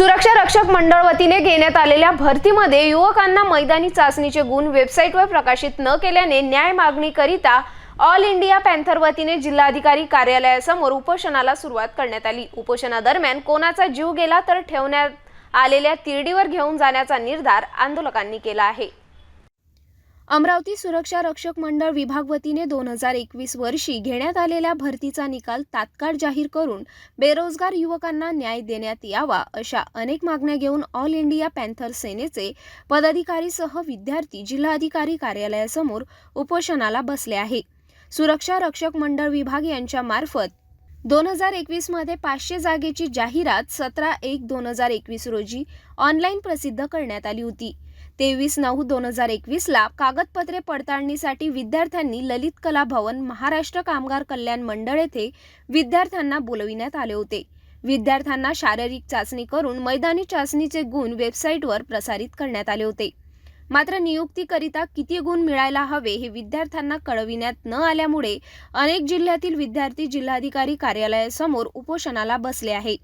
सुरक्षा रक्षक मंडळ वतीने घेण्यात आलेल्या भरतीमध्ये युवकांना मैदानी चाचणीचे गुण वेबसाईटवर प्रकाशित न केल्याने न्याय मागणीकरिता ऑल इंडिया पॅन्थर वतीने जिल्हाधिकारी कार्यालयासमोर उपोषणाला सुरुवात करण्यात आली. उपोषणादरम्यान कोणाचा जीव गेला तर ठेवण्यात आलेल्या तिरडीवर घेऊन जाण्याचा निर्धार आंदोलकांनी केला आहे. अमरावती सुरक्षा रक्षक मंडळ विभाग वतीने दोन हजार एकवीस वर्षी घेण्यात आलेल्या भरतीचा निकाल तात्काळ जाहीर करून बेरोजगार युवकांना न्याय देण्यात यावा अशा अनेक मागण्या घेऊन ऑल इंडिया पॅन्थर सेनेचे पदाधिकारीसह विद्यार्थी जिल्हाधिकारी कार्यालयासमोर उपोषणाला बसले आहे. सुरक्षा रक्षक मंडळ विभाग यांच्या मार्फत दोन हजार एकवीसमध्ये पाचशे जागेची जाहिरात सतरा एक दोन हजार एकवीस रोजी ऑनलाईन प्रसिद्ध करण्यात आली होती. तेवीस नऊ दोन हजार एकवीसला कागदपत्रे पडताळणीसाठी विद्यार्थ्यांनी ललित कला भवन महाराष्ट्र कामगार कल्याण मंडळ येथे विद्यार्थ्यांना बोलविण्यात आले होते. विद्यार्थ्यांना शारीरिक चाचणी करून मैदानी चाचणीचे गुण वेबसाईटवर प्रसारित करण्यात आले होते. मात्र नियुक्तीकरिता किती गुण मिळायला हवे हे विद्यार्थ्यांना कळविण्यात न आल्यामुळे अनेक जिल्ह्यातील विद्यार्थी जिल्हाधिकारी कार्यालयासमोर उपोषणाला बसले आहे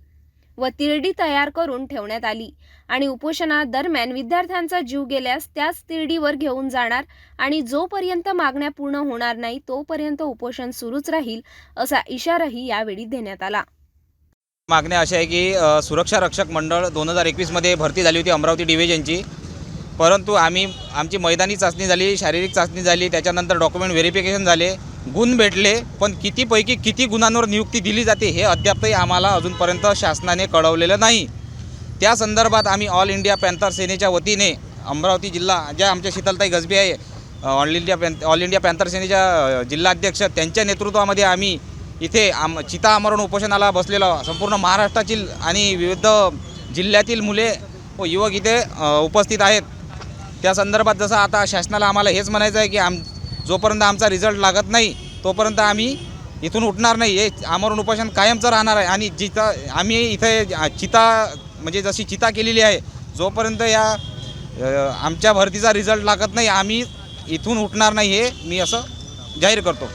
व तिरडी तयार करून ठेवण्यात आली. आणि उपोषणादरम्यान विद्यार्थ्यांचा जीव गेल्यास त्याच तिरडीवर घेऊन जाणार आणि जोपर्यंत मागण्या पूर्ण होणार नाही तोपर्यंत उपोषण सुरूच राहील असा इशाराही यावेळी देण्यात आला. मागण्या अशा आहे की सुरक्षा रक्षक मंडळ दोन हजार एकवीसमध्ये भरती झाली होती अमरावती डिव्हिजनची. परंतु आम्ही आमची मैदानी चाचणी झाली शारीरिक चाचणी झाली त्याच्यानंतर डॉक्युमेंट व्हेरिफिकेशन झाले. गुण भेटले पण कितीपैकी किती गुणांवर नियुक्ती दिली जाते हे अद्यापही आम्हाला अजूनपर्यंत शासनाने कळवलेलं नाही. त्या संदर्भात आम्ही ऑल इंडिया पॅन्थर सेनेच्या वतीने अमरावती जिल्हा ज्या आमच्या शीतलताई गजबे आहे all India pan all India panther सेनेच्या जिल्हाध्यक्ष त्यांच्या नेतृत्वामध्ये आम्ही इथे आम चिता आमरण उपोषणाला बसलेलो संपूर्ण महाराष्ट्रातील आणि विविध जिल्ह्यातील मुले व युवक इथे उपस्थित आहेत. त्या संदर्भात जसं आता शासनाला आम्हाला हेच म्हणायचं आहे की आम जोपर्यंत आमचा रिझल्ट लागत नाही तोपर्यंत आम्ही इथून उठणार नाही. हे आमरण उपोषण कायमचं राहणार आहे. आणि जिथं आम्ही इथे चिता म्हणजे जशी चिता केलेली आहे जोपर्यंत या आमच्या भरतीचा रिझल्ट लागत नाही आम्ही इथून उठणार नाही हे मी असं जाहीर करतो.